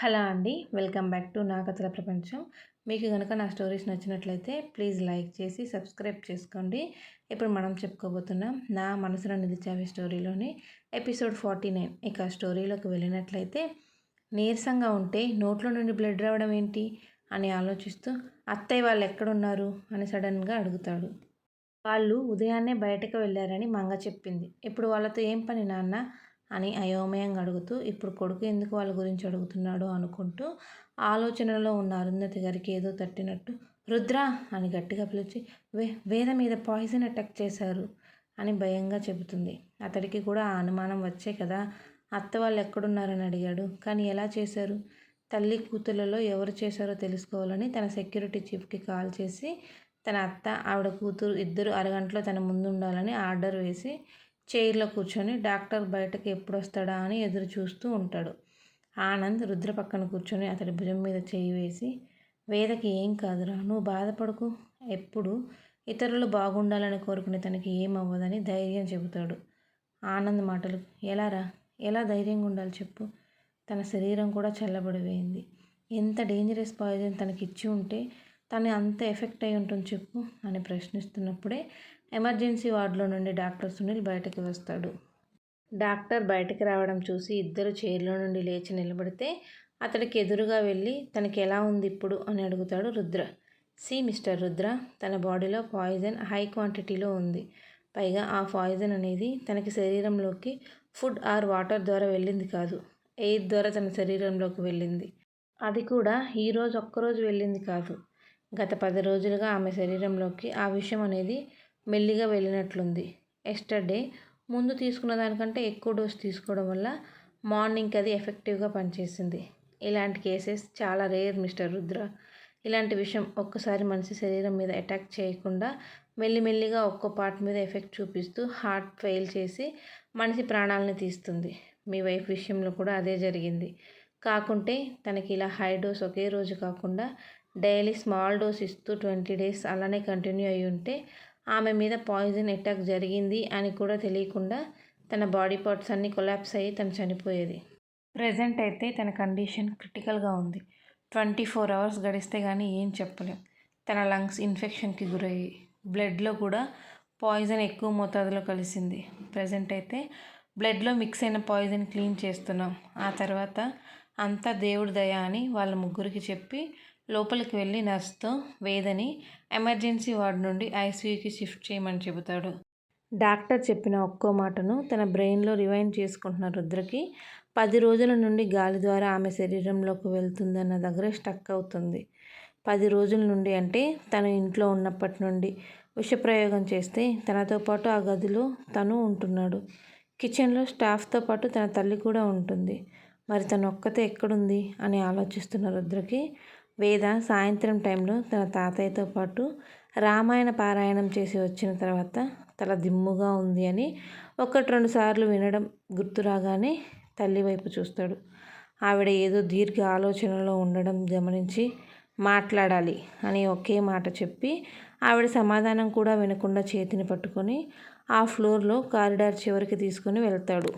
Hello అండి welcome back to నా కథల ప్రపంచం. మీకు కనుక నా స్టోరీస్ నచ్చినట్లయితే ప్లీజ్ లైక్ చేసి సబ్స్క్రైబ్ చేసుకోండి. ఇప్పుడు మనం చెప్పుకోబోతున్నాం నా మనసులో నిలిచావి స్టోరీలోని ఎపిసోడ్ ఫార్టీ నైన్. ఇక స్టోరీలోకి వెళ్ళినట్లయితే నీరసంగా ఉంటే నోట్లో నుండి బ్లడ్ రావడం ఏంటి అని ఆలోచిస్తూ అత్తయ్య వాళ్ళు ఎక్కడున్నారు? అని సడన్గా అడుగుతాడు. వాళ్ళు ఉదయాన్నే బయటకు వెళ్ళారని మంగ చెప్పింది. ఇప్పుడు వాళ్ళతో ఏం పని నాన్న? అని అయోమయంగా అడుగుతూ ఇప్పుడు కొడుకు ఎందుకు వాళ్ళ గురించి అడుగుతున్నాడు? అనుకుంటూ ఆలోచనలో ఉన్న అరుంధతి గారికి ఏదో తట్టినట్టు రుద్ర అని గట్టిగా పిలిచి వే వేద మీద పాయిజన్ అటాక్ చేశారు అని భయంగా చెబుతుంది. అతడికి కూడా ఆ అనుమానం వచ్చే కదా అత్త వాళ్ళు ఎక్కడున్నారని అడిగాడు. కానీ ఎలా చేశారు? తల్లి కూతుర్లలో ఎవరు చేశారో తెలుసుకోవాలని తన సెక్యూరిటీ చీఫ్కి కాల్ చేసి తన అత్త ఆవిడ కూతురు ఇద్దరు అరగంటలో తన ముందు ఉండాలని ఆర్డర్ వేసి చైర్లో కూర్చొని డాక్టర్ బయటకు ఎప్పుడు వస్తాడా అని ఎదురు చూస్తూ ఉంటాడు. ఆనంద్ రుద్ర పక్కన కూర్చొని అతడి భుజం మీద చేయి వేసి వేదకి ఏం కాదురా నువ్వు బాధపడకు. ఎప్పుడు? ఇతరులు బాగుండాలని కోరుకునే తనకి ఏమవ్వదని ధైర్యం చెబుతాడు. ఆనంద్ మాటలు ఎలారా? ఎలా ధైర్యంగా ఉండాలి చెప్పు. తన శరీరం కూడా చల్లబడిపోయింది. ఎంత డేంజరస్ పాయిజన్ తనకి ఇచ్చి ఉంటే తను అంత ఎఫెక్ట్ అయి ఉంటుంది చెప్పు అని ప్రశ్నిస్తున్నప్పుడే ఎమర్జెన్సీ వార్డులో నుండి డాక్టర్ సునీల్ బయటకు వస్తాడు. డాక్టర్ బయటకు రావడం చూసి ఇద్దరు చైర్లో నుండి లేచి నిలబడితే అతడికి ఎదురుగా వెళ్ళి తనకి ఎలా ఉంది ఇప్పుడు అని అడుగుతాడు రుద్ర. సి మిస్టర్ రుద్ర తన బాడీలో పాయిజన్ హై క్వాంటిటీలో ఉంది. పైగా ఆ పాయిజన్ అనేది తనకి శరీరంలోకి ఫుడ్ ఆర్ వాటర్ ద్వారా వెళ్ళింది కాదు ఎయిర్ ద్వారా తన శరీరంలోకి వెళ్ళింది. అది కూడా ఈరోజు ఒక్కరోజు వెళ్ళింది కాదు. గత పది రోజులుగా ఆమె శరీరంలోకి ఆ విషయం అనేది మెల్లిగా వెళ్ళినట్లుంది. ఎస్టర్డే ముందు తీసుకున్న దానికంటే ఎక్కువ డోస్ తీసుకోవడం వల్ల మార్నింగ్కి అది ఎఫెక్టివ్గా పనిచేసింది. ఇలాంటి కేసెస్ చాలా రేర్ మిస్టర్ రుద్ర. ఇలాంటి విషయం ఒక్కసారి మనిషి శరీరం మీద అటాక్ చేయకుండా మెల్లిమెల్లిగా ఒక్కో పార్ట్ మీద ఎఫెక్ట్ చూపిస్తూ హార్ట్ ఫెయిల్ చేసి మనిషి ప్రాణాలని తీస్తుంది. మీ వైఫ్ విషయంలో కూడా అదే జరిగింది. కాకుంటే తనకి ఇలా హై డోస్ ఒకే రోజు కాకుండా డైలీ స్మాల్ డోస్ ఇస్తూ ట్వంటీ డేస్ అలానే కంటిన్యూ అయి ఉంటే ఆమె మీద పాయిజన్ అటాక్ జరిగింది అని కూడా తెలియకుండా తన బాడీ పార్ట్స్ అన్నీ కొలాప్స్ అయ్యి తను చనిపోయేది. ప్రజెంట్ అయితే తన కండిషన్ క్రిటికల్గా ఉంది. ట్వంటీ ఫోర్ అవర్స్ గడిస్తే కానీ ఏం చెప్పలేం. తన లంగ్స్ ఇన్ఫెక్షన్కి గురయ్యి బ్లడ్లో కూడా పాయిజన్ ఎక్కువ మోతాదులో కలిసింది. ప్రజెంట్ అయితే బ్లడ్లో మిక్స్ అయిన పాయిజన్ క్లీన్ చేస్తున్నాం. ఆ తర్వాత అంతా దేవుడి దయ అని వాళ్ళ ముగ్గురికి చెప్పి లోపలికి వెళ్ళి నర్స్తో వేదని ఎమర్జెన్సీ వార్డు నుండి ఐసీయూకి షిఫ్ట్ చేయమని చెబుతాడు. డాక్టర్ చెప్పిన ఒక్కో మాటను తన బ్రెయిన్లో రివైండ్ చేసుకుంటున్న రుద్రకి పది రోజుల నుండి గాలి ద్వారా ఆమె శరీరంలోకి వెళ్తుందన్న దగ్గర స్టక్ అవుతుంది. పది రోజుల నుండి అంటే తను ఇంట్లో ఉన్నప్పటి నుండి విషప్రయోగం చేస్తే తనతో పాటు ఆ గదిలో తను ఉంటున్నాడు. కిచెన్లో స్టాఫ్తో పాటు తన తల్లి కూడా ఉంటుంది. మరి తను ఒక్కతే ఎక్కడుంది? అని ఆలోచిస్తున్న రుద్రకి వేద సాయంత్రం టైంలో తన తాతయ్యతో పాటు రామాయణ పారాయణం చేసి వచ్చిన తర్వాత తల దిమ్ముగా ఉంది అని ఒకటి రెండు సార్లు వినడం గుర్తురాగానే తల్లి వైపు చూస్తాడు. ఆవిడ ఏదో దీర్ఘ ఆలోచనలో ఉండడం గమనించి మాట్లాడాలి అని ఒకే మాట చెప్పి ఆవిడ సమాధానం కూడా వినకుండా చేతిని పట్టుకొని ఆ ఫ్లోర్లో కారిడార్ చివరికి తీసుకుని వెళ్తాడు.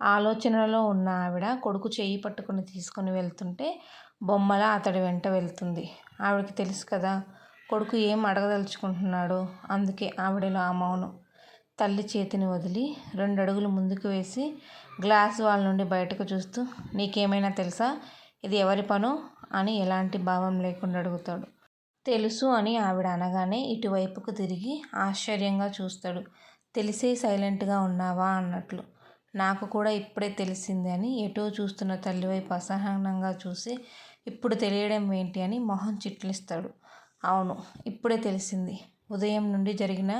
ఆలోచనలో ఉన్న ఆవిడ కొడుకు చేయి పట్టుకుని తీసుకుని వెళ్తుంటే బొమ్మల అతడి వెంట వెళ్తుంది. ఆవిడకి తెలుసు కదా కొడుకు ఏం అడగదలుచుకుంటున్నాడో? అందుకే ఆవిడలో ఆ మౌనం. తల్లి చేతిని వదిలి రెండు అడుగులు ముందుకు వేసి గ్లాస్ వాళ్ళ నుండి బయటకు చూస్తూ నీకేమైనా తెలుసా? ఇది ఎవరి పను? అని ఎలాంటి భావం లేకుండా అడుగుతాడు. తెలుసు అని ఆవిడ అనగానే ఇటువైపుకు తిరిగి ఆశ్చర్యంగా చూస్తాడు. తెలిసే సైలెంట్గా ఉన్నావా? అన్నట్లు. నాకు కూడా ఇప్పుడే తెలిసింది అని ఎటో చూస్తున్న తల్లివైపు అసహనంగా చూసి ఇప్పుడు తెలియడం ఏంటి అని మొహం చిట్లిస్తాడు. అవును ఇప్పుడే తెలిసింది. ఉదయం నుండి జరిగిన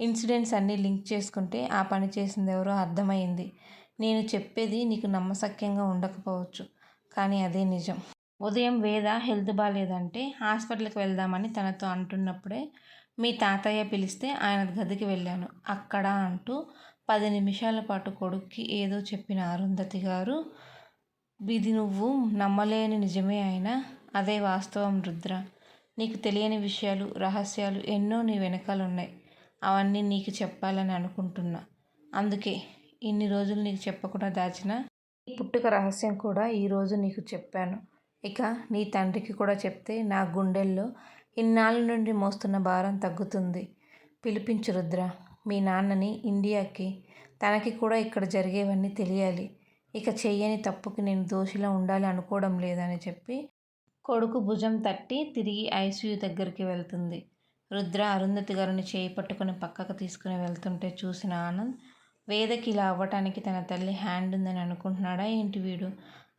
ఇన్సిడెంట్స్ అన్నీ లింక్ చేసుకుంటే ఆ పని చేసింది ఎవరో అర్థమైంది. నేను చెప్పేది నీకు నమ్మసక్యంగా ఉండకపోవచ్చు కానీ అదే నిజం. ఉదయం వేద హెల్త్ బాగాలేదంటే హాస్పిటల్కి వెళ్దామని తనతో అంటున్నప్పుడే మీ తాతయ్య పిలిస్తే ఆయన గదికి వెళ్ళాను. అక్కడ అంటూ పది నిమిషాల పాటు కొడుక్కి ఏదో చెప్పిన అరుంధతి గారు ఇది నువ్వు నమ్మలేని నిజమే అయినా అదే వాస్తవం రుద్ర. నీకు తెలియని విషయాలు రహస్యాలు ఎన్నో నీ వెనకాల ఉన్నాయి అవన్నీ నీకు చెప్పాలని అనుకుంటున్నా. అందుకే ఇన్ని రోజులు నీకు చెప్పకుండా దాచిన ఈ పుట్టుక రహస్యం కూడా ఈరోజు నీకు చెప్పాను. ఇక నీ తండ్రికి కూడా చెప్తే నా గుండెల్లో ఇన్నాళ్ళ నుండి మోస్తున్న భారం తగ్గుతుంది. పిలిపించు రుద్ర. మీ నాన్నని ఇండియాకి తనకి కూడా ఇక్కడ జరిగేవన్నీ తెలియాలి. ఇక చెయ్యని తప్పుకి నేను దోషిలా ఉండాలి అనుకోవడం లేదని చెప్పి కొడుకు భుజం తట్టి తిరిగి ఐసీయూ దగ్గరికి వెళ్తుంది. రుద్ర అరుంధతి గారిని చేయి పట్టుకుని పక్కకు తీసుకుని వెళ్తుంటే చూసిన ఆనంద్ వేదకి ఇలా అవ్వటానికి తన తల్లి హ్యాండ్ ఉందని అనుకుంటున్నాడా ఏంటి వీడు?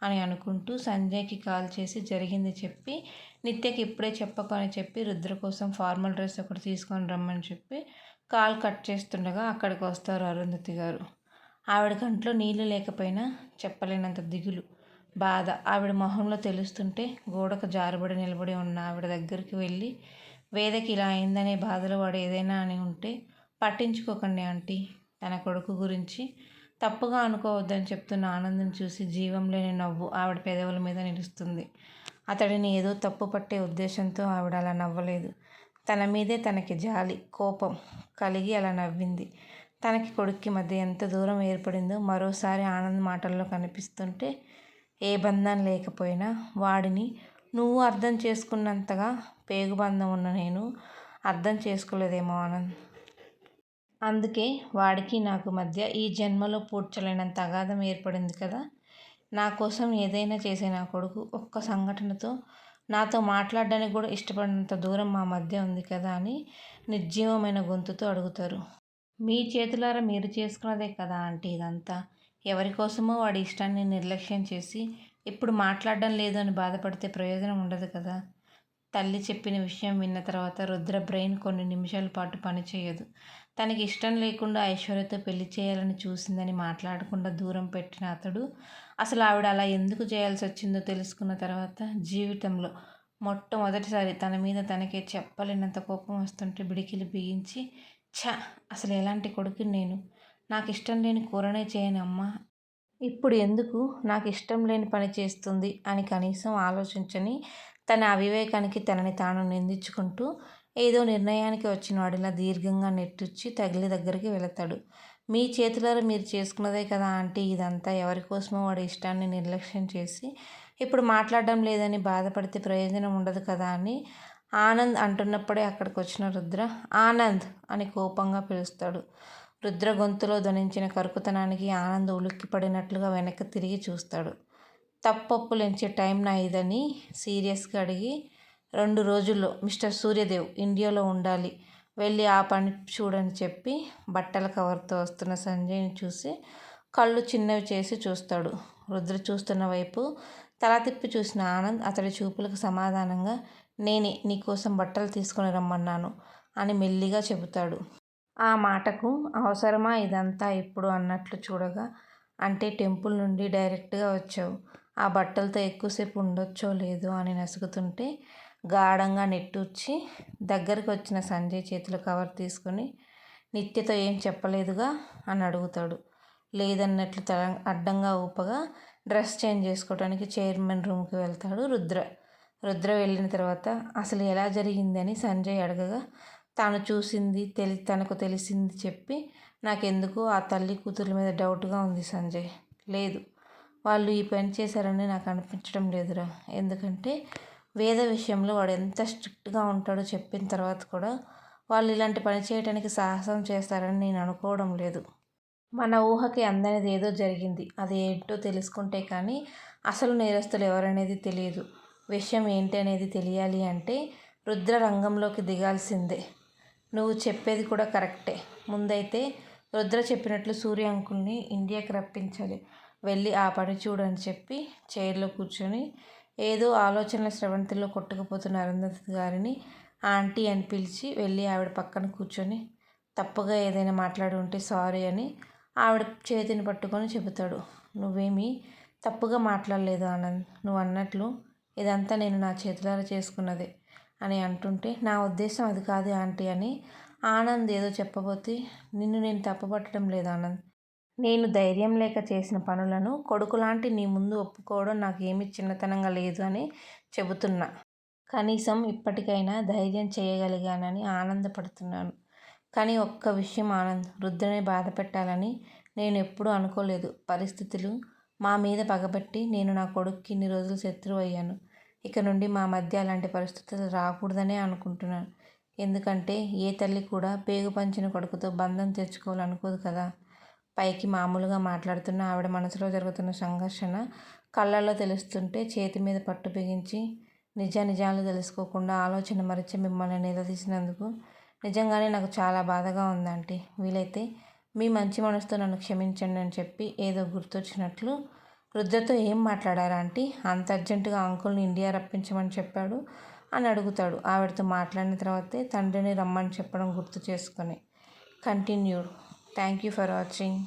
అని అనుకుంటూ సంజయ్కి కాల్ చేసి జరిగింది చెప్పి నిత్యకి ఇప్పుడే చెప్పకని చెప్పి రుద్ర కోసం ఫార్మల్ డ్రెస్ ఒకటి తీసుకొని రమ్మని చెప్పి కాల్ కట్ చేస్తుండగా అక్కడికి వస్తారు అరుంధతి గారు. ఆవిడ కంట్లో నీళ్ళు లేకపోయినా చెప్పలేనంత దిగులు బాధ. ఆవిడ మొహంలో తెలుస్తుంటే గోడకు జారుబడి నిలబడి ఉన్న ఆవిడ దగ్గరికి వెళ్ళి వేదకి ఇలా అయిందనే బాధలో వాడు ఏదైనా అని ఉంటే పట్టించుకోకండి ఆంటీ. తన కొడుకు గురించి తప్పుగా అనుకోవద్దని చెప్తున్న ఆనందం చూసి జీవం లేని నవ్వు ఆవిడ పెదవుల మీద నిలుస్తుంది. అతడిని ఏదో తప్పు పట్టే ఉద్దేశంతో ఆవిడ అలా నవ్వలేదు. తన మీదే తనకి జాలి కోపం కలిగి అలా నవ్వింది. తనకి కొడుక్కి మధ్య ఎంత దూరం ఏర్పడిందో మరోసారి ఆనంద్ మాటల్లో కనిపిస్తుంటే ఏ బంధం లేకపోయినా వాడిని నువ్వు అర్థం చేసుకున్నంతగా పేగుబంధం ఉన్న నేను అర్థం చేసుకోలేదేమో ఆనంద్. అందుకే వాడికి నాకు మధ్య ఈ జన్మలో పూడ్చలేనంత అగాధం ఏర్పడింది కదా. నా కోసం ఏదైనా చేసే నా కొడుకు ఒక్క సంఘటనతో నాతో మాట్లాడడానికి కూడా ఇష్టపడినంత దూరం మా మధ్య ఉంది కదా అని నిర్జీవమైన గొంతుతో అడుగుతారు. మీ చేతులారా మీరు చేసుకున్నదే కదా అంటే ఇదంతా. ఎవరి కోసమో వాడి ఇష్టాన్ని నిర్లక్ష్యం చేసి ఇప్పుడు మాట్లాడడం లేదు అని బాధపడితే ప్రయోజనం ఉండదు కదా. తల్లి చెప్పిన విషయం విన్న తర్వాత రుద్ర బ్రెయిన్ కొన్ని నిమిషాల పాటు పనిచేయదు తనకి ఇష్టం లేకుండా ఐశ్వర్యతో పెళ్ళి చేయాలని చూసిందని మాట్లాడకుండా దూరం పెట్టిన అతడు అసలు ఆవిడ అలా ఎందుకు చేయాల్సి వచ్చిందో తెలుసుకున్న తర్వాత జీవితంలో మొట్టమొదటిసారి తన మీద తనకే చెప్పలేనంత కోపం వస్తుంటే బిడికిలు బిగించి ఛ! అసలు ఎలాంటి కొడుకు నేను? నాకు ఇష్టం లేని కూరనే చేయని అమ్మ. ఇప్పుడు ఎందుకు నాకు ఇష్టం లేని పని చేస్తుంది అని కనీసం ఆలోచించని తన అవివేకానికి తనని తాను నిందించుకుంటూ ఏదో నిర్ణయానికి వచ్చిన వాడిలా దీర్ఘంగా నెట్టుచ్చి తగిలి దగ్గరికి వెళతాడు. మీ చేతులారా మీరు చేసుకున్నదే కదా ఆంటీ ఇదంతా ఎవరి కోసమో వాడి ఇష్టాన్ని నిర్లక్ష్యం చేసి ఇప్పుడు మాట్లాడడం లేదని బాధపడితే ప్రయోజనం ఉండదు కదా అని ఆనంద్ అంటున్నప్పుడే అక్కడికి వచ్చిన రుద్ర ఆనంద్ అని కోపంగా పిలుస్తాడు. రుద్ర గొంతులో ధ్వనించిన కరుకుతనానికి ఆనంద్ ఉలిక్కిపడినట్లుగా వెనక్కి తిరిగి చూస్తాడు. తప్పొప్పులించే టైం నా ఇదని సీరియస్గా అడిగి రెండు రోజుల్లో మిస్టర్ సూర్యదేవ్ ఇండియాలో ఉండాలి. వెళ్ళి ఆ పని చూడని చెప్పి బట్టల కవర్తో వస్తున్న సంజయ్ని చూసి కళ్ళు చిన్నవి చేసి చూస్తాడు. రుద్ర చూస్తున్న వైపు తల తిప్పి చూసిన ఆనంద్ అతడి చూపులకు సమాధానంగా నేనే నీకోసం బట్టలు తీసుకొని రమ్మన్నాను అని మెల్లిగా చెబుతాడు. ఆ మాటకు అవసరమా ఇదంతా ఇప్పుడు అన్నట్లు చూడగా అంటే టెంపుల్ నుండి డైరెక్ట్గా వచ్చావు. ఆ బట్టలతో ఎక్కువసేపు ఉండొచ్చో లేదో అని నసుగుతుంటే గాఢంగా నెట్టూర్చి దగ్గరికి వచ్చిన సంజయ్ చేతిలో కవర్ తీసుకొని నిత్యతో ఏం చెప్పలేదుగా అని అడుగుతాడు. లేదన్నట్లు తల అడ్డంగా ఊపగా డ్రెస్ చేంజ్ చేసుకోవడానికి చైర్మన్ రూమ్కి వెళ్తాడు రుద్ర. రుద్ర వెళ్ళిన తర్వాత అసలు ఎలా జరిగిందని సంజయ్ అడగగా తాను చూసింది తెలి తనకు తెలిసింది చెప్పి నాకెందుకు ఆ తల్లి కూతుర్ల మీద డౌట్గా ఉంది సంజయ్. లేదు వాళ్ళు ఈ పని చేశారని నాకు అనిపించడం లేదురా. ఎందుకంటే వేద విషయంలో వాడు ఎంత స్ట్రిక్ట్గా ఉంటాడో చెప్పిన తర్వాత కూడా వాళ్ళు ఇలాంటి పని చేయడానికి సాహసం చేస్తారని నేను అనుకోవడం లేదు. మన ఊహకి అందనిది ఏదో జరిగింది. అది ఏంటో తెలుసుకుంటే కానీ అసలు నేరస్తులు ఎవరనేది తెలియదు. విషయం ఏంటి అనేది తెలియాలి అంటే రుద్ర రంగంలోకి దిగాల్సిందే. నువ్వు చెప్పేది కూడా కరెక్టే. ముందైతే రుద్ర చెప్పినట్లు సూర్య అంకుల్ని ఇండియాకి రప్పించాలి. వెళ్ళి ఆ పని చూడని చెప్పి చైర్లో కూర్చొని ఏదో ఆలోచనల స్రవంతిలో కొట్టుకుపోతున్న అరుంధతి గారిని ఆంటీ అని పిలిచి వెళ్ళి ఆవిడ పక్కన కూర్చొని తప్పుగా ఏదైనా మాట్లాడి ఉంటే సారీ అని ఆవిడ చేతిని పట్టుకొని చెబుతాడు. నువ్వేమీ తప్పుగా మాట్లాడలేదు ఆనంద్. నువ్వు అన్నట్లు ఇదంతా నేను నా చేతులారా చేసుకున్నదే అని అంటుంటే నా ఉద్దేశం అది కాదు ఆంటీ అని ఆనంద్ ఏదో చెప్పబోతే నిన్ను నేను తప్పుపట్టడం లేదు ఆనంద్. నేను ధైర్యం లేక చేసిన పనులను కొడుకులాంటి నీ ముందు ఒప్పుకోవడం నాకు ఏమి చిన్నతనంగా లేదు అని చెబుతున్నా. కనీసం ఇప్పటికైనా ధైర్యం చేయగలిగానని ఆనందపడుతున్నాను. కానీ ఒక్క విషయం ఆనంద్ వృద్ధుని బాధ పెట్టాలని నేను ఎప్పుడూ అనుకోలేదు. పరిస్థితులు మా మీద పగబట్టి నేను నా కొడుక్కి ఇన్ని రోజులు శత్రువు అయ్యాను. ఇక నుండి మా మధ్య అలాంటి పరిస్థితులు రాకూడదనే అనుకుంటున్నాను. ఎందుకంటే ఏ తల్లి కూడా పేగు పంచిన కొడుకుతో బంధం తెచ్చుకోవాలనుకోదు కదా. పైకి మామూలుగా మాట్లాడుతున్న ఆవిడ మనసులో జరుగుతున్న సంఘర్షణ కళ్ళల్లో తెలుస్తుంటే చేతి మీద పట్టు బిగించి నిజ నిజాలు తెలుసుకోకుండా ఆలోచన మరిచి మిమ్మల్ని నిలదీసినందుకు నిజంగానే నాకు చాలా బాధగా ఉందంటే వీలైతే మీ మంచి మనసుతో నన్ను క్షమించండి అని చెప్పి ఏదో గుర్తొచ్చినట్లు రుద్రతో ఏం మాట్లాడారా ఆంటీ? అంత అర్జెంటుగా అంకుల్ని ఇండియా రప్పించమని చెప్పాడు అని అడుగుతాడు. ఆవిడతో మాట్లాడిన తర్వాతే తండ్రిని రమ్మని చెప్పడం గుర్తు చేసుకొని. Continued. Thank you for watching.